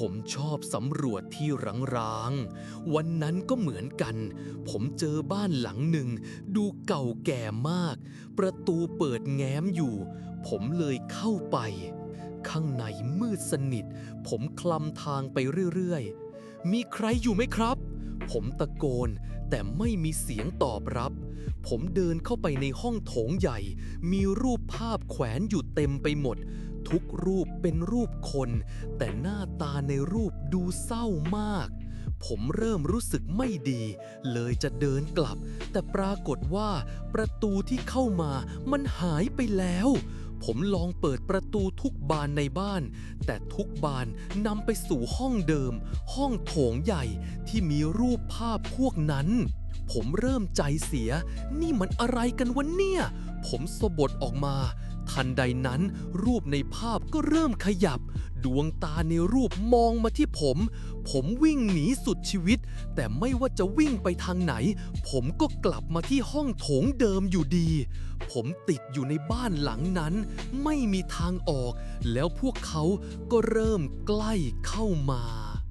ผมชอบสำรวจที่ร้างๆ วันนั้นก็เหมือนกัน ผมเจอบ้านหลังหนึ่ง ดูเก่าแก่มาก ประตูเปิดแง้มอยู่ ผมเลยเข้าไป ข้างในมืดสนิท ผมคลำทางไปเรื่อยๆ มีใครอยู่ไหมครับ ผมตะโกน แต่ไม่มีเสียงตอบรับ ผมเดินเข้าไปในห้องโถงใหญ่ มีรูปภาพแขวนอยู่เต็มไปหมด ทุกรูปเป็นรูปคน แต่หน้าตาในรูปดูเศร้ามาก ผมเริ่มรู้สึกไม่ดี เลยจะเดินกลับ แต่ปรากฏว่าประตูที่เข้ามามันหายไปแล้ว ผมลองเปิดประตูทุกบานในบ้าน แต่ทุกบานนำไปสู่ห้องเดิม ห้องโถงใหญ่ที่มีรูปภาพพวกนั้นผมเริ่มใจเสีย นี่มันอะไรกันวะเนี่ย ผมสะบดออกมา ทันใดนั้นรูปในภาพก็เริ่มขยับ ดวงตาในรูปมองมาที่ผม ผมวิ่งหนีสุดชีวิต แต่ไม่ว่าจะวิ่งไปทางไหน ผมก็กลับมาที่ห้องโถงเดิมอยู่ดี ผมติดอยู่ในบ้านหลังนั้น ไม่มีทางออก แล้วพวกเขาก็เริ่มใกล้เข้ามา